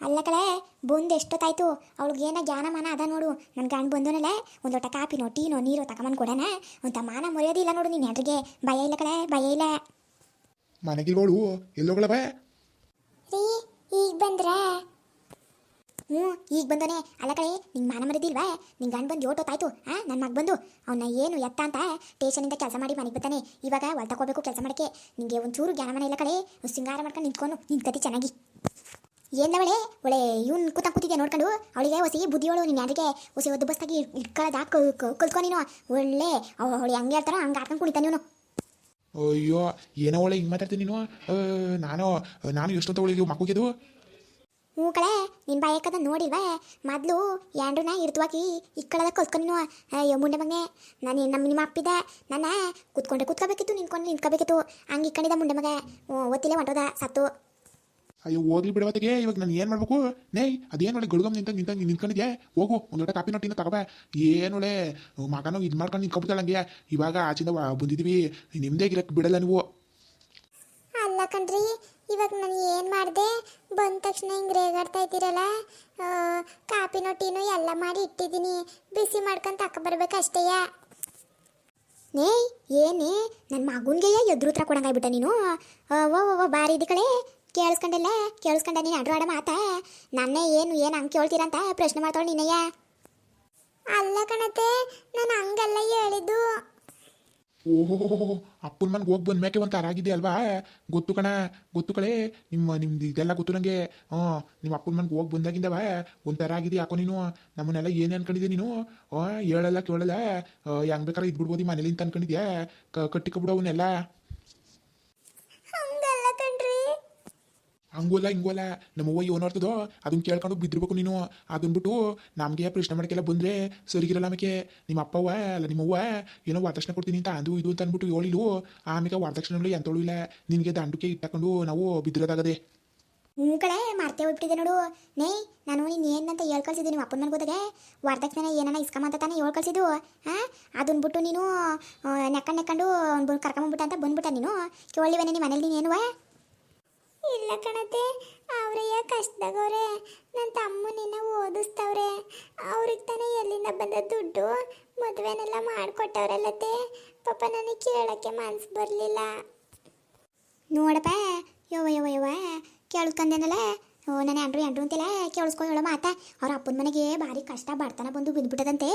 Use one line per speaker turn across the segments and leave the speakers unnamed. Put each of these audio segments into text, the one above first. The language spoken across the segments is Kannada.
ಅಲ್ಲ ಕಳೆ ಬಂದು ಎಷ್ಟೊತ್ತಾಯ್ತು? ಅವಳಿಗೆ ಏನೋ ಜ್ಞಾನ ಮಾನ ಅದ ನೋಡು. ನನ್ನ ಗಂಡ ಬಂದನಲ್ಲ ಒಂದು ಲೋಟ ಕಾಪಿನೋ ಟೀನೋ ನೀರು ತಗೊಂಬಂದು ಕೊಡೋಣ. ಅಂತ ಮಾನ ಮರೆಯೋದಿಲ್ಲ ನೋಡು ನೀನು ಹೆಂಡ್ರಿಗೆ ಭಯ ಇಲ್ಲ ಕಳೆ ಭಯ ಇಲ್ಲ.
ಮನೆಗಿಲ್ವಳು ಎಲ್ಲೋಗಳವ
ರೀ ಈಗ ಬಂದ್ರೆ? ಹ್ಞೂ ಈಗ ಬಂದೋನೆ. ಅಲ್ಲ ಕಳೆ ನಿಂಗೆ ಮಾನ ಮರದಿಲ್ವಾ ನಿಂಗೆ ಗಂಡು ಬಂದು ತಾಯ್ತು ಆ ನನ್ನ ಮಗ ಬಂದು? ಅವನ್ನ ಏನು ಎತ್ತ ಅಂತ ಟೇಷನಿಂದ ಕೆಲಸ ಮಾಡಿ ಮನೆಗೆ ಬರ್ತಾನೆ. ಇವಾಗ ಹೊಲ್ ತಗೋಬೇಕು ಕೆಲಸ ಮಾಡಕ್ಕೆ. ನಿಂಗೆ ಒಂಚೂರು ಜ್ಞಾನ ಮನೆ ಇಲ್ಲ ಕಳೆ ಸಿಂಗಾರ ಮಾಡ್ಕೊಂಡು ನಿಂತ್ಕೊಂಡು ನಿಂತ್ಕತಿ ಚೆನ್ನಾಗಿ. ಏನವಳೆ ಒಳ್ಳೆ ಇವ್ನು ಕೂತ ಕೂತಿದ್ದೆ ನೋಡ್ಕೊಂಡು? ಅವಳಿಗೆ ಹೊಸಿ ಬುದ್ಧಿಯೋಳು ನಿನ್ನ ಯಾರಿಗೆ? ಹೊಸಿ ಒದ್ದು ಬಸ್ತಾಗಿ ಇಟ್ಕೊಳ್ಳೋದ ಕಲ್ತ್ಕೊ ನೀನು. ಒಳ್ಳೆ ಅವಳು ಹಂಗೆ ಹೇಳ್ತಾರ ಹಂಗೆ ಆಡ್ಕೊಂಡು ಕುಡಿತಾನೆ ಇವನು.
ಅಯ್ಯೋ ಏನೋ ಒಳ್ಳೆ ಹಿಂಗೆ ಮಾತಾಡ್ತೀನಿ ನೀನು? ನಾನು ನಾನು ಎಷ್ಟೊತ್ತ ಒಳಗೆ ಮಕ್ಕಳಿಗೆದು
ಹ್ಞೂ ಕಳೆ ನಿನ್ನ ಬಾಯಕ್ಕದ ನೋಡಿಲ್ವಾ? ಮೊದಲು ಯಾಂಡ್ರನ್ನ ಇರ್ತವಾಕಿ ಇಕ್ಕಳದ ಕಲ್ತ್ಕೊಂಡು ನೀನು. ಅಯ್ಯೋ ಮುಂಡೆ ಮಗನೆ ನಾನು ನಮ್ಮ ನಿಮ್ಮ ಅಪ್ಪಿದ. ನನ್ನ ಕುತ್ಕೊಂಡೆ ಕುತ್ಕೋಬೇಕಿತ್ತು ನಿಂತ್ಕೊಂಡು ನಿಂತ್ಕೋಬೇಕಿತ್ತು. ಹಂಗೆ ಇಕ್ಕೊಂಡಿದ್ದ ಮುಂಡೆ ಮಗ ಒತ್ತಿಲೆ ಹೊಂಟೋದ ಸತ್ತು.
ಅಯ್ಯೋ ಹೋಗ್ಲಿ ಬಿಡವತ್ತಿಗೆ ಇವಾಗ ನಾನು ಏನು ಮಾಡ್ಬೇಕು? ನೇ ಅದೇನು ಒಳ್ಳೆ ಗಡ್ಗಮ್ ನಿಂತ ನಿಂತ ನಿಂತ್ಕೊಂಡಿದ್ಯಾ? ಹೋಗು ಒಂದು ಲೋಟ ಕಾಪಿ ನೊಟ್ಟಿನ ತಗೋಬ. ಏನು ಒಳ್ಳೆ ಮಗನೋ ಇದು ಮಾಡ್ಕೊಂಡು ನಿಂತ್ಕೊಬಿಡ್ತಾಳಂಗೆ ಇವಾಗ ಆಚಿಂದ ಬಂದಿದ್ವಿ. ಬಂದಿದ್ದೀವಿ ನಿಮ್ಮದೇ ಗಿರಕ್ಕೆ ಬಿಡಲ್ಲ ನೀವು.
ಅಲ್ಲ ಕಣ್ರಿ ಇವಾಗ ನಾನು ಏನು ಮಾಡಿದೆ? ಬಂದ ತಕ್ಷಣ ಹಿಂಗೆ ರೇಗಾಡ್ತಾ ಇದ್ದೀರಲ್ಲ ಕಾಪಿ ಕಾಪಿನೋ ಟೀನೋ ಎಲ್ಲ ಮಾಡಿ ಇಟ್ಟಿದ್ದೀನಿ. ಬಿಸಿ ಮಾಡ್ಕೊಂಡು ತಕ ಬರ್ಬೇಕಷ್ಟೇಯ ನೇ ಏನೇ ನನ್ನ ಮಗುನ್ಗೆಯ ಎದುರು ಹತ್ರ ಕೊಡಂಗಾಗ್ಬಿಟ್ಟ ನೀನು? ಓ ಓ, ಓ ಬಾರಿ ಕಡೆ ಕೇಳಿಸ್ಕೊಂಡಲ್ಲ? ಕೇಳಿಸ್ಕೊಂಡ ನೀನು ಅಡ್ರಾಡ ಮಾತಾ? ನನ್ನೇ ಏನು ಏನು ಹಂಗೆ ಕೇಳ್ತೀರಂತ ಪ್ರಶ್ನೆ ಮಾಡ್ತಾಳೆ ನೀನಯ್ಯ ಅಲ್ಲ ಕಣತೆ, ನಾನು ಹಂಗಲ್ಲ ಹೇಳಿದ್ದು.
ಓಹೋ ಅಪ್ಪನ ಮನೆಗೆ ಹೋಗಿ ಬಂದ ಮ್ಯಾಕೆ ಒಂದು ಆಗಿದೆ ಅಲ್ವಾ? ಗೊತ್ತು ಕಣ, ಗೊತ್ತು ಕಳೆ ನಿಮ್ಮ, ನಿಮ್ದು ಇದೆಲ್ಲ ಗೊತ್ತು ನನಗೆ ಹ್ಞೂ ನಿಮ್ಮ ಅಪ್ಪನ ಮನೆಗೆ ಹೋಗಿ ಬಂದಾಗಿಂದವ ಒಂಥರ ಆಗಿದೆ ಯಾಕೋ ನೀನು? ನಮ್ಮನ್ನೆಲ್ಲ ಏನು ಅನ್ಕೊಂಡಿದ್ದೆ ನೀನು? ಹೇಳಲ್ಲ, ಕೇಳಲ್ಲ. ಹೆಂಗ್ ಬೇಕಾದ್ರೆ ಇದ್ಬಿಡ್ಬೋದು ಈ ಮನೇಲಿ ಅಂತ ಅನ್ಕೊಂಡಿದ್ಯಾ ಕಟ್ಟಿಕೊಬಿಡು ಅವನ್ನೆಲ್ಲ
ಹಂಗಲ್ಲ ಕಣ್ರಿ
ಹಂಗೋಲ್ಲ, ಹಿಂಗೋಲ್ಲ. ನಮ್ಮವ್ವ ಏನು ಅರ್ಥದೋ ಅದನ್ನ ಕೇಳ್ಕೊಂಡು ಬಿದ್ದಿರ್ಬೇಕು ನೀನು. ಅದನ್ನ ಬಿಟ್ಟು ನಮಗೆ ಪ್ರಶ್ನೆ ಮಾಡ್ಕೆಲ್ಲ ಬಂದರೆ ಸರಿಗಿರಲ್ಲ ಆಮೇಲೆ ನಿಮ್ಮ ಅಪ್ಪವ್ವ ಅಲ್ಲ ನಿಮ್ಮವ್ವ ಏನೋ ವರದಕ್ಷಿಣೆ ಕೊಡ್ತೀನಿ ಅಂತ ಅಂದು ಇದು ಅಂತ ಅಂದ್ಬಿಟ್ಟು ಹೇಳಿಲು ಆಮೇಲೆ ವರದಕ್ಷಿಣೆ ಎಂತಳು ಇಲ್ಲ. ನಿನಗೆ ದಂಡುಕೆ ಇಟ್ಟಕೊಂಡು ನಾವು ಬಿದ್ದಿರೋದಾಗದೆ.
ಹ್ಞೂ ಕಡೆ ಮರ್ತೇ ಹೋಗ್ಬಿಟ್ಟಿದೆ ನೋಡು. ನೇ, ನಾನು ನೀನು ಏನಂತ ಹೇಳ್ಕಳ್ಸಿದ್ದು ನಿಮ್ಮ ಅಪ್ಪನ ಗೊತ್ತಾಗೆ? ವರದಕ್ಷಿಣೆ ಏನನ್ನ ಇಸ್ಕೊಂಬಂತ ತಾನೇ ಹೇಳ್ ಕಳ್ಸಿದ್ದು. ಹಾಂ? ಅದನ್ನ ಬಿಟ್ಟು ನೀನು ನೆಕ್ಕಂಡು ನೆಕ್ಕೊಂಡು ಅವ್ನು ಅಂತ ಬಂದ್ಬಿಟ್ಟ ನೀನು. ಕೇಳಿವೆ ನಿಮ್ಮ ಮನೇಲಿ ನೀನು ಏನುವ? ಇಲ್ಲ ಕಣತೆ, ಅವರಯ್ಯ ಕಷ್ಟದಾಗವ್ರೆ. ನನ್ನ ತಮ್ಮನಿನ್ನ ಓದಿಸ್ತವ್ರೆ. ಅವ್ರಿಗೆ ತಾನೇ ಎಲ್ಲಿಂದ ಬಂದ ದುಡ್ಡು ಮದುವೆನೆಲ್ಲ ಮಾಡಿಕೊಟ್ಟವ್ರಲ್ಲತ್ತೆ ಪಾಪ ನನಗೆ ಕೇಳೋಕ್ಕೆ ಮನ್ಸು ಬರಲಿಲ್ಲ. ನೋಡಪ್ಪ, ಯವ್ವ ಯವ್ವ ಯವ್ವ ಕೇಳಿಸ್ಕೊಂಡೇನಲ್ಲ ಓ ನಾನು ಎಂಡ್ರು ಅಂತಿಲ್ಲ ಕೇಳಿಸ್ಕೊಂಡು ಹೇಳೋ ಮಾತಾ. ಅವ್ರ ಅಪ್ಪನ ಮನೆಗೆ ಭಾರಿ ಕಷ್ಟ ಬಡ್ತನ ಬಂದು ಬಿದ್ದುಬಿಟ್ಟದಂತೆ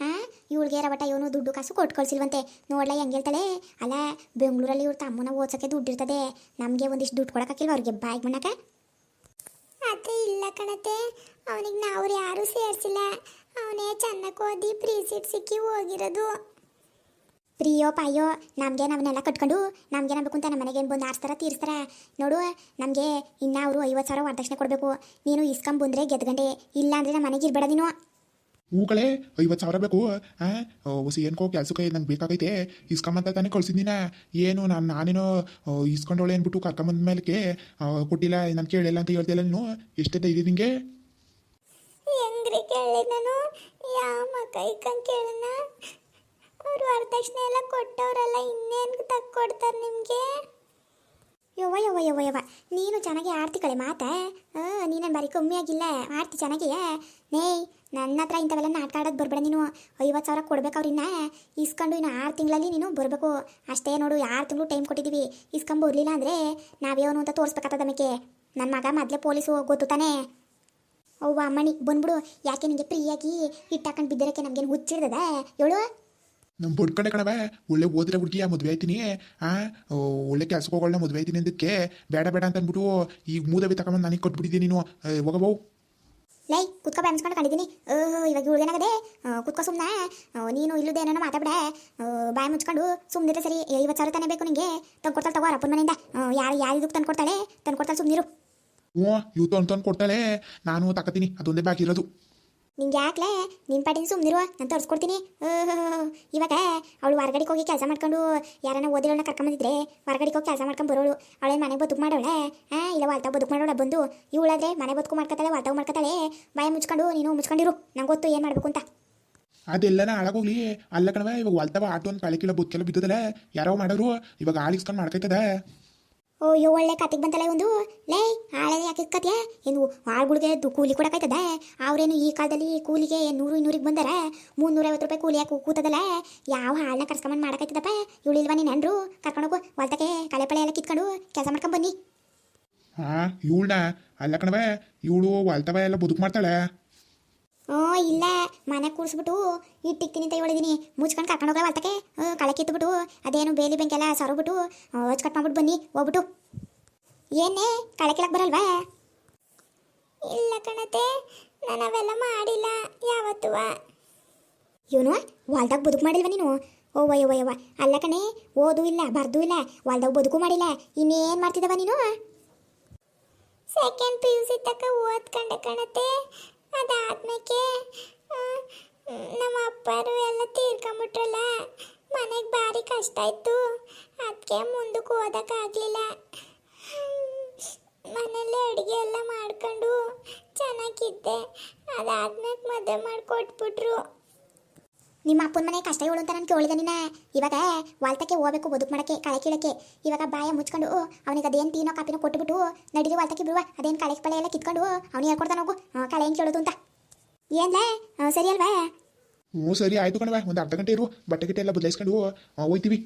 ಆ? ಇವಳಿಗೆ ರವಟ ಇವನು ದುಡ್ಡು ಕಾಸು ಕೊಟ್ಟು ಕಳ್ಸಿಲ್ವಂತೆ ನೋಡ್ಲ ಹೆಂಗೆ ಹೇಳ್ತಾಳೆ? ಅಲ್ಲ ಬೆಂಗಳೂರಲ್ಲಿ ಇವ್ರ ತಮ್ಮನ ಓದ್ಸೋಕ್ಕೆ ದುಡ್ಡು ಇರ್ತದೆ. ನಮಗೆ ಒಂದಿಷ್ಟು ದುಡ್ಡು ಕೊಡೋಕ್ಕಾಗಿಲ್ವ ಅವ್ರಿಗೆ ಬಾಯ್ಗೆ ಮಣ್ಣಕ? ಅದೇ ಇಲ್ಲ ಕಣತೆ. ಅವನಿಗೆ ನಾವು ಯಾರೂ ಸೇರಿಸಿಲ್ಲ. ಅವನೇ ಚೆನ್ನಾಗಿ ಓದಿ ಪ್ರೀ ಸೀಟ್ ಸಿಕ್ಕಿ ಹೋಗಿರೋದು. ಪ್ರಿಯೋ ಪಾಯೋ ನಮಗೆ ನಮ್ಮನ್ನೆಲ್ಲ ಕಟ್ಕೊಂಡು ನಮ್ಗೆ ಏನಾಗಬೇಕು ಅಂತ ನಮ್ಮ ಮನೆಗೆ ಬಂದು ಆರಿಸ್ತಾರ ತೀರಿಸ್ತಾರ? ನೋಡು ನಮಗೆ ಇನ್ನು ಅವರು ಐವತ್ತು ಸಾವಿರ ವರದಕ್ಷಿಣೆ ಕೊಡಬೇಕು. ನೀನು ಇಸ್ಕೊಂಬಂದ್ರೆ ಗೆದ್ಗಂಡೆ ಇಲ್ಲ ಅಂದರೆ ನಮ್ಮ ಮನೆಗೆ ಇರಬೇಡ ನೀನು.
ಹೂಗಳೇ ಐವತ್ತು ಸಾವಿರ ಬೇಕು ಹಾಂ ಹೊಸ ಏನ್ಕೋ ಕೆಲ್ಸಕ್ಕೆ ನಂಗೆ ಬೇಕಾಗೈತೆ ಇಸ್ಕೊಂಬಂತ ತಾನೇ ಕಳ್ಸಿದ್ದೀನ ಏನು ನಾನು ನಾನೇನೋ ಇಸ್ಕೊಂಡೋಳೆ ಅಂದ್ಬಿಟ್ಟು ಕರ್ಕೊಂಬಂದ ಮೇಲೆ ಕೊಟ್ಟಿಲ್ಲ ನಾನು ಕೇಳಿಲ್ಲ ಅಂತ ಹೇಳ್ತಿಲ್ಲ ನೀನು ಎಷ್ಟೇ ಇದೆ ನಿಂಗೆ
ಹೆಂಗ್ರಿ ನಾನು ಎಲ್ಲ ಇನ್ನೇನು ತಕ್ಕೊಡ್ತಾರೆ ನಿಮಗೆ ಯವ್ವ ಯವ್ವ ಯವ್ವ ಯವ್ವ. ನೀನು ಚೆನ್ನಾಗಿ ಆಡ್ತಿ ಕಳೆ ನೀನೇನು ನೀನು ಬಾರಿ ಕಮ್ಮಿ ಆಗಿಲ್ಲ ಆಡ್ತಿ ಚೆನ್ನಾಗಿ ನೇಯ್ ನನ್ನ ಹತ್ರ ಇಂಥವೆಲ್ಲ ನಾಟಕ ಆಡೋದು ಬರ್ಬೇಡ ನೀನು. ಐವತ್ತು ಸಾವಿರ ಕೊಡ್ಬೇಕು ಅವ್ರಿನ್ನ ಇಸ್ಕೊಂಡು ಇನ್ನು ಆರು ತಿಂಗಳಲ್ಲಿ ನೀನು ಬರಬೇಕು. ಅಷ್ಟೇ ನೋಡು ಆರು ತಿಂಗಳು ಟೈಮ್ ಕೊಟ್ಟಿದ್ದೀವಿ ಇಸ್ಕೊಂಬರ್ಲಿಲ್ಲ ಅಂದರೆ ನಾವೇನು ಅಂತ ತೋರಿಸ್ಬೇಕಾಗ್ತದ ನಮಗೆ ನನ್ನ ಮಗ ಮೊದಲೇ ಪೊಲೀಸು ಗೊತ್ತು ತಾನೇ? ಅವ್ವ, ಅಮ್ಮಣಿ, ಬಂದ್ಬಿಡು. ಯಾಕೆ ನಿಮಗೆ ಫ್ರೀಯಾಗಿ ಹಿಟ್ಟಾಕೊಂಡು ಬಿದ್ದಿರೋಕ್ಕೆ ನಮಗೇನು ಹುಚ್ಚಿಡ್ದದ? ಹೇಳು.
ನಮ್ಮ ಕಡೆ ಕಣವ ಒಳ್ಳೆ ಓದಿರೋ ಹುಡುಗಿಯ ಮದುವೆ ಆಯ್ತೀನಿ. ಆ ಒಳ್ಳೆ ಕೆಲಸಕ್ಕೋಗಳನ್ನ ಮದುವೆ ಆಯ್ತೀನಿ ಅಂದಕ್ಕೆ ಬೇಡ ಬೇಡ ಅಂತ ಅಂದ್ಬಿಟ್ಟು ಈಗ ಮೂದವಿ ತಗೊಂಬಂದು ನನಗೆ ಕೊಟ್ಬಿಟ್ಟಿದ್ದೀನಿ ನೀನು. ಹೋಗಬೋ
ಲೈ ಕುತ್ಕೋ ಬ್ಯಾನ್ಸ್ಕೊಂಡು ಕಂಡಿದ್ದೀನಿ ಇವಾಗ ಇವಳಿಗೇನಾಗದೆ ಕುತ್ಕೋ ಸುಮ್ಮನೆ ನೀನು ಇಲ್ಲದೆ ಏನೋ ಮಾತಾಡ ಬಾಯಿ ಮುಚ್ಕೊಂಡು ಸುಮ್ಮನಿದ್ರೆ ಸರಿ. ಐವತ್ತು ಸಾವಿರ ತಾನೇ ಬೇಕು ನಿಂಗೆ. ತಂದ್ಕೊಡ್ತಾಳೆ ತಗೋ ಅಪ್ಪನ ಮನೆಯಿಂದ. ಯಾರು ಯಾರಿದಕ್ಕೆ ತಂದ್ಕೊಡ್ತಾಳೆ ತಂದ್ಕೊಡ್ತಾಳೆ ಸುಮ್ಮನಿರು
ಹ್ಞೂ ಇವತ್ತು ಅಂತ ಕೊಡ್ತಾಳೆ. ನಾನು ತಕತೀನಿ. ಅದೊಂದೇ ಬಾಕಿ ಇರೋದು.
ನಿಂಗೆ ಯಾಕ್ಲೆ ನಿನ್ನ ಪಾಟಿನ ಸುಮ್ಮನಿರುವ ನಾನು ತೋರಿಸ್ಕೊಡ್ತೀನಿ. ಇವಾಗ ಅವಳು ಹೊರಗಡೆಗೆ ಹೋಗಿ ಕೆಲಸ ಮಾಡ್ಕೊಂಡು ಯಾರನ್ನ ಓದಿರೋಣ ಕರ್ಕೊಂಬಂದಿದ್ರೆ ಹೊರಗಡೆಗೆ ಹೋಗಿ ಕೆಲಸ ಮಾಡ್ಕೊಂಡು ಬರೋಳು. ಅವಳೇನು ಮನೆ ಬದುಕು ಮಾಡೋಳೆ ಹಾಂ, ಇಲ್ಲ ವಾಲ್ತಾವ್ ಬದುಕು ಮಾಡೋಳ ಬಂದು. ಇವಳಾದ್ರೆ ಮನೆ ಬದುಕು ಮಾಡ್ಕೊತಾಳೆ, ವಾಲ್ತಾವ್ ಮಾಡ್ಕೊತಾಳೆ. ಬಾಯ ಮುಚ್ಕೊಂಡು, ನೀನು ಮುಚ್ಕೊಂಡಿರು. ನಂಗೆ ಗೊತ್ತು ಏನು ಮಾಡಬೇಕು ಅಂತ.
ಅದೆಲ್ಲನ ಹಾಳಾಗೋಗ್ಲಿ ಅಲ್ಲ ಕಣವ ಇವಾಗ ಹೊಲ್ತವ ಆಟೋ ಒಂದು ಕಳೆ ಬುತ್ಕೆಲ್ಲ ಬಿದ್ದದಲ್ಲ. ಯಾರೋ ಮಾಡೋರು ಇವಾಗ ಆಳಿಸ್ಕೊಂಡು ಮಾಡ್ಕೈತದ.
ಅಯ್ಯೋ ಒಳ್ಳೆ ಕತೆಗೆ ಬಂತಲ್ಲ ಒಂದು ಲೇ ಹಾಳೆ ಯಾಕೆ ಕತೆ ಏನು ಆಳ್ಗಳಿಗೆ ಕೂಲಿ ಕೊಡಕ್ಕಾಯ್ತದ ಅವ್ರೇನು ಈ ಕಾಲದಲ್ಲಿ ಕೂಲಿಗೆ ನೂರು ಇನ್ನೂರಿಗೆ ಬಂದಾರ? ಮುನ್ನೂರೈವತ್ತು ರೂಪಾಯಿ ಕೂಲಿ ಯಾಕೆ ಕೂತದಲ್ಲ ಯಾವ ಹಾಳನ್ನ ಕರ್ಸ್ಕೊಂಬಂದು ಮಾಡಕೈತದಪ್ಪ? ಇವ್ಳು ಇಲ್ವಾ ನೀನು ಹೆಂಡ್ರು? ಕರ್ಕೊಂಡೋಗು ಹೊಲ್ತಕ್ಕೆ ಕಳೆ ಪಳೆ ಎಲ್ಲ ಕಿತ್ಕೊಂಡು ಕೆಲಸ ಮಾಡ್ಕೊಂಡ್ ಬನ್ನಿ.
ಹಾ ಇವಳನ್ನ ಅಲ್ಲ ಕಣವ ಇವಳು ಹೊಲ್ತವ ಎಲ್ಲ ಬದುಕು ಮಾಡ್ತಾಳೆ.
ಹ್ಞೂ ಇಲ್ಲ. ಮನೆ ಕೂರಿಸ್ಬಿಟ್ಟು ಇಟ್ಟಿಕ್ತೀನಿ ಅಂತ ಹೇಳಿದೀನಿ. ಮುಚ್ಕೊಂಡು ಕರ್ಕೊಂಡು ಹೋಗಲ್ಲ ಬರ್ತಕ್ಕೆ ಕಳೆ ಕಿತ್ಬಿಟ್ಟು, ಅದೇನು ಬೇಲಿ ಬೆಂಕೆಲ್ಲ ಸರೋಬಿಟ್ಟು ಹಚ್ ಕಟ್ ಮಾಡ್ಬಿಟ್ಟು ಬನ್ನಿ, ಹೋಗ್ಬಿಟ್ಟು. ಏನೇ, ಕಳೆ ಬರಲ್ವಾ? ಇಲ್ಲ ಕಣತೆ, ನಾನು ಅವೆಲ್ಲ ಮಾಡಿಲ್ಲ, ಯಾವತ್ತೂ. ಇವನು ಹೊಲ್ದಾಗ ಬದುಕು ಮಾಡಿಲ್ವ ನೀನು? ಓ ವಯ್ಯ ಯವ್ವ ಅಲ್ಲ ಕಣೆ, ಓದು ಇಲ್ಲ, ಬರ್ದು ಇಲ್ಲ, ಹೊಲ್ದಾಗ ಬದುಕು ಮಾಡಿಲ್ಲ. ಇನ್ನೇನು ಮಾಡ್ತಿದ್ದವ ನೀನು? ಸೆಕೆಂಡ್ ಪಿ ಯು ಸಿ ತಕ್ಕ ಓದ್ಕೊಂಡೆ ಕಣತೆ. ಅದಾದ್ಮೇಲೆ ನಮ್ಮ ಅಪ್ಪರು ಎಲ್ಲ ತೀರ್ಕೊಂಬಿಟ್ರಲ್ಲ, ಮನೆಗೆ ಭಾರಿ ಕಷ್ಟ ಇತ್ತು ಅದಕ್ಕೆ ಮುಂದಕ್ಕೆ ಓದೋಕ್ಕಾಗಲಿಲ್ಲ ಮನೇಲಿ ಅಡುಗೆ ಎಲ್ಲ ಮಾಡ್ಕೊಂಡು ಚೆನ್ನಾಗಿದ್ದೆ. ಅದಾದ್ಮೇಲೆ ಮದುವೆ ಮಾಡಿಕೊಟ್ಬಿಟ್ರು. ನಿಮ್ಮ ಅಪ್ಪನ ಮನೆ ಕಷ್ಟ ಹೇಳು ಅಂತ ನಾನು ಕೇಳಿದೆ ನಿನ್ನ ಇವಾಗ ವಾಲ್ತಕ್ಕೆ ಹೋಗಬೇಕು ಬದುಕು ಮಾಡಕ್ಕೆ ಕಳೆ ಕೀಳಕ್ಕೆ. ಇವಾಗ ಬಾಯ ಮುಚ್ಕೊಂಡು ಅವನಿಗೆ ಅದೇನು ತೀನೋ ಕಾಪಿನೋ ಕೊಟ್ಬಿಟ್ಟು ನಡೀರಿ ವಾಲ್ತಕ್ಕೆ ಬಿಡುವ. ಅದೇನು ಕಳೆ ಪಳೆ ಎಲ್ಲ ಕಿತ್ಕೊಂಡು ಅವ್ನು ಹೇಳ್ಕೊಡ್ತಾನೆ ಹೋಗು. ಕಳೆ ಹೆಂಗೆ ಕೇಳೋದು ಅಂತ. ಏನ್ಲೇ ಸರಿ ಅಲ್ವಾ?
ಹ್ಞೂ ಸರಿ ಆಯ್ತು ಕಣವ ಒಂದು ಅರ್ಧ ಗಂಟೆ ಇರು. ಬಟ್ಟೆ ಗಿಟ್ಟೆ ಎಲ್ಲ ಬದಲಾಯಿಸ್ಕೊಂಡು ಹೋಯ್ತೀವಿ.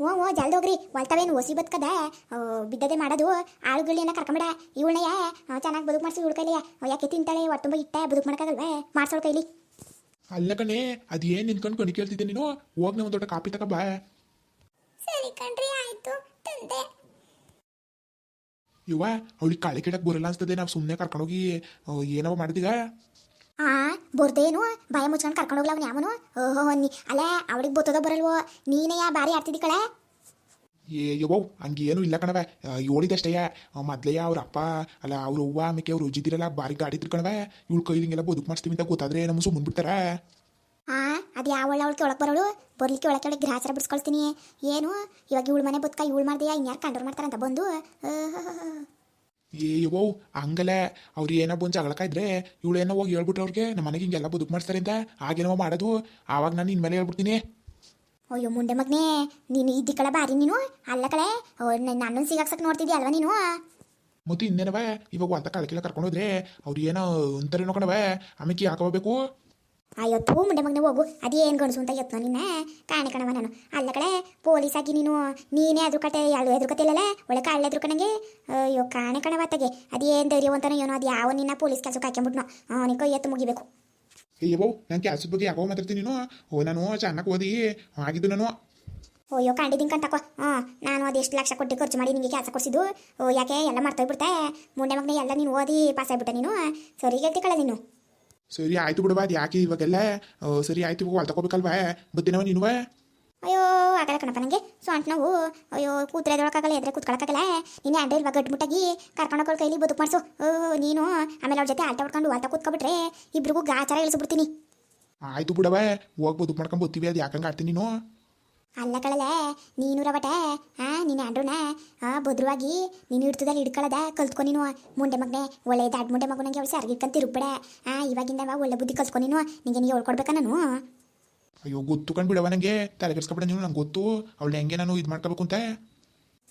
ಓ ಓ ಜಲ್ದಿ ಹೋಗ್ರಿ. ವಾಲ್ತವೇನು ಒಸಿ ಬದುಕದ? ಬಿದ್ದದೆ ಮಾಡೋದು. ಆಳುಗಳನ್ನ ಕರ್ಕೊಂಬೇಡ. ಇವಳನ್ನ ಚೆನ್ನಾಗಿ ಬದುಕು ಮಾಡಿಸಿ ಕೈಲಿಯ. ಯಾಕೆ ತಿಂತಾಳೆ? ಹೊಟ್ಟೆ ತುಂಬ ಇಟ್ಟ ಬದುಕು ಮಾಡ್ಕಾಗಲ್ವೇ ಮಾಡ್ಸೋಳ್ ಕೈಲಿ.
ಅಲ್ಲ ಕಣೆ ಅದೇನು ನಿಂತ್ಕೊಂಡು ಕಣಿ ಕೇಳ್ತಿದ್ದೆ ನೀನು? ಹೋಗ್ನ ಒಂದು ದೊಡ್ಡ ಕಾಪಿ ತಕ ಬಾ.
ಸರಿ ಕಣ್ರಿ ಆಯ್ತು. ತಂದೆ.
ಇವ ಅವಳಿಗೆ ಕಾಳೆ ಕಿಡಕ್ ಬರಲ್ಲ ಅನ್ಸ್ತದೆ. ನಾವು ಸುಮ್ಮನೆ ಕರ್ಕೊಂಡೋಗಿ ಏನವ ಮಾಡಿದೀಗ.
ಆ ಬರ್ದೇನು? ಭಯ ಮುಚ್ಕೊಂಡು ಕರ್ಕೊಂಡು ಹೋಗ್ಲ ಅವ್ನು ಯಾವನು? ಓಹೋ ನೀ ಅಲ್ಲ ಅವಳಿಗೆ ಬರ್ತದ ಬರಲ್ವೋ? ನೀನೇ ಯಾ ಬಾರಿ ಆಡ್ತಿದ್ದಿ ಕಳೆ
ಏ ಹಂಗೆ ಏನು ಇಲ್ಲ ಕಣವ ಹೇಳಿದಷ್ಟೇ ಮೊದ್ಲೆಯ ಅವ್ರ ಅಪ್ಪ ಅಲ್ಲ ಅವ್ರ ಅವ್ವ ಆಮೇಲೆ ಅವ್ರು ಉಜ್ಜಿದಿರಲ್ಲ ಬಾರಿ ಗಾಡಿ ತಿರ್ಕಣವ ಇವಳು ಕೈಲಿಂಗೆಲ್ಲ ಬದುಕು ಮಾಡಿಸ್ತೀವಿ ಅಂತ ಗೊತ್ತಾದ್ರೆ ನಮ್ಮ ಸುಮ್ಮನೆ ಬಿಡ್ತಾರ
ಆ ಅದು ಯಾವ ಒಳ್ಳೆ ಅವಳಿಗೆ ಒಳಗೆ ಬರೋಳು? ಬರ್ಲಿಕ್ಕೆ ಒಳಗೆ ಒಳಗೆ ಗ್ರಾಚರ ಬಿಡಿಸ್ಕೊಳ್ತೀನಿ. ಏನು? ಇವಾಗ ಇವಳು ಮನೆ ಬದುಕ ಇವಳು ಮಾಡ್ದೆಯಾ ಇನ್ಯಾರು ಕಂಡ್ರು ಮಾಡ್ತಾರಂತ ಬಂದು.
ಏ ಯವ್ವ ಹಂಗಲ್ಲ. ಅವ್ರು ಏನೋ ಬಂದು ಇದ್ರೆ ಇವಳು ಏನೋ ಹೋಗಿ ಹೇಳ್ಬಿಟ್ರೆ ಅವ್ರಿಗೆ ನಮ್ಮ ಮನೆಗೆ ಹಿಂಗೆಲ್ಲ ಬದುಕು ಮಾಡ್ತಾರೆ ಅಂತ. ಆಗೇನೋ ಮಾಡೋದು. ಆವಾಗ ನಾನು ಇನ್ಮೇಲೆ ಹೇಳ್ಬಿಡ್ತೀನಿ.
ಅಯ್ಯೋ ಮುಂಡೆ ಮಗನೇ ನೀನು ಇದ್ದಿ ಕಳೆ ಬಾರಿ ನೀನು ಅಲ್ಲ ಕಳೆ ನನ್ನನ್ನು ಸಿಗಾಕ್ಸಕ್ ನೋಡ್ತಿದ್ದಿ ಅಲ್ವಾ ನೀನು?
ಮತ್ತೆ ಇನ್ನೇನವ? ಇವಾಗ ಅಂತ ಕಳಕಿಲ್ಲ ಕರ್ಕೊಂಡು ಹೋದ್ರೆ ಅವ್ರು ಏನೋ ಅಂತಾರೇನೋ ಕಣವ ಆಮೇಲೆ ಹಾಕೋಬೇಕು
ಅಯ್ಯೋ ಥೂ ಮುಂಡೆ ಮಗನೇ ಹೋಗು. ಅದೇನು ಗಣಸು ಅಂತ ಎತ್ತೋ ನಿನ್ನ? ಕಾಣೆ ಕಣವ ನಾನು. ಅಲ್ಲ ಕಡೆ ಪೊಲೀಸ್ ಆಗಿ ನೀನು ನೀನೇ ಅದ್ರ ಕತೆ ಯಾಳು ಎದ್ರ ಕತೆ ಇಲ್ಲಲ್ಲ ಒಳ್ಳೆ ಕಾಳೆ ಎದುರು ಕಣಂಗೆ ಅಯ್ಯೋ ಕಾಣೆ ಕಣವ ತಗೆ ಅದೇನು ಧೈರ್ಯವಂತನೋ ಏನೋ ಅದು ಯಾವ ನಿನ್ನ ಪೊಲೀಸ್ ಕೆಲಸಕ್ಕೆ ಹಾಕ್ಯಂಬಿಟ್ನೋ. ಅವನಿಗೆ ಎತ್ತು ಮುಗಿಬೇಕು.
ಅಯ್ಯವ್ವ ನಾನು ಕ್ಯಾಸದ ಬಗ್ಗೆ ಯಾಕೋ ಮಾತಾಡ್ತೀನಿ ನೀನು ಓ ನಾನು ಚೆನ್ನಾಗಿ ಓದಿ ಆಗಿದ್ದು ನಾನು
ಅಯ್ಯೋ ಕಂಡಿದ್ದೀನಿ ಕಣ್ತಕೋ ಹಾಂ ನಾನು ಅದು ಎಷ್ಟು ಲಕ್ಷ ಕೊಟ್ಟು ಖರ್ಚು ಮಾಡಿ ನಿಮಗೆ ಕೆಲಸ ಕೊಡಿಸಿದ್ದು ಓ ಯಾಕೆ ಎಲ್ಲ ಮಾಡ್ತೋಗ್ಬಿಡ್ತೆ ಮುಂಡೆ ಮಗನೇ ಎಲ್ಲ ನೀನು ಓದಿ ಪಾಸ್ ಆಗಿಬಿಟ್ಟೆ ನೀನು ಸರಿ ಕಳೆ ನೀನು
ಸರಿ ಆಯ್ತು ಬಿಡುವ ಅದು ಯಾಕೆ ಇವಾಗೆಲ್ಲ ಓ ಸರಿ ಆಯ್ತು ಹೊಲ್ ತಗೋಬೇಕಲ್ವಾ ಬತ್ತೀನವ ನೀನುವ
ಅಯ್ಯೋ ಆಗಲ್ಲ ಕಣಪ್ಪ ನನಗೆ ಸೊಂಟ ನೋವು ಅಯ್ಯೋ ಕೂತ್ರೆದೊಳಕಾಗಲ್ಲ ಎದ್ರೆ ಕೂತ್ಕೊಳಕ್ಕಾಗಲ್ಲ. ನೀನೇ ಅಂಡೆ ಇಲ್ವಾ ಗಟ್ಟಿಮುಟ್ಟಾಗಿ ಕರ್ಕೊಂಡೋಗೋಳು ಕೈಲಿ ಬದುಕು ಮಾಡಿಸು. ನೀನು ಆಮೇಲೆ ಅವ್ರ ಜೊತೆ ಆಟ ಹೊಡ್ಕೊಂಡು ಆಟ ಕೂತ್ಕೊಬಿಟ್ರೆ ಇಬ್ರಿಗೂ ಗಾಚಾರ ಇಳಿಸ್ಬಿಡ್ತೀನಿ.
ಆಯ್ತು ಬಿಡವ ಹೋಗಿ ಬದುಕು ಮಾಡ್ಕೊಂಡು ಬತ್ತೀವಿ ಅದು ಯಾಕಂಗೆ ಆಡ್ತೀನಿ ನೀನು?
ಅಲ್ಲ ಕಳಲೆ ನೀನು ರವಟೆ ಆ ನೀನು ಅಂಡ್ರುನ ಆ ಬದ್ರವಾಗಿ ನೀನು ಹಿಡ್ತದಲ್ಲಿ ಹಿಡ್ಕೊಳ್ಳದ ಕಲ್ತ್ಕೊ ನೀನು. ಮುಂಡೆ ಮಗನೆ ಒಳ್ಳೆ ದಾಡ್ ಮುಂಡೆ ಮಗು ನಂಗೆ ಅವಳು ಸರ್ಗಿಕ್ಕಂತ ತಿರುಗ್ಬೇಡ ಆ ಇವಾಗಿಂದ ಒಳ್ಳೆ ಬುದ್ಧಿ ಕಲ್ತ್ಕೊ ನೀನು. ನಿಂಗೆ ನೀನು ಹೇಳ್ಕೊಡ್ಬೇಕಾ ನಾನು?
ಅಯ್ಯೋ ಗೊತ್ತು ಕಂಡು ಬಿಡವ ನನಗೆ ತಲೆ ಕೆಡ್ಸ್ಕೊಬಿಡ ನೀವು ನಂಗೆ ಗೊತ್ತು. ಅವಳು ಹೆಂಗೆ ನಾನು ಇದು ಮಾಡ್ಕೋಬೇಕು ಅಂತ.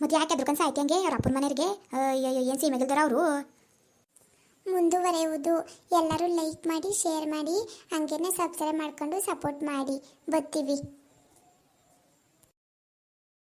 ಮತ್ತೆ ಯಾಕೆ ಅದ್ರಕನ್ ಆಯ್ತು ಹಂಗೆ ಅವ್ರ ಅಪ್ಪನ ಮನೆಯವ್ರಿಗೆ? ಏನು ಸೀಮೆಗಿಲ್ದಾರ ಅವರು? ಮುಂದುವರೆಯುವುದು. ಎಲ್ಲರೂ ಲೈಕ್ ಮಾಡಿ ಶೇರ್ ಮಾಡಿ ಹಂಗೇನೆ ಸಬ್ಸ್ಕ್ರೈಬ್ ಮಾಡ್ಕೊಂಡು ಸಪೋರ್ಟ್ ಮಾಡಿ. ಬರ್ತೀವಿ.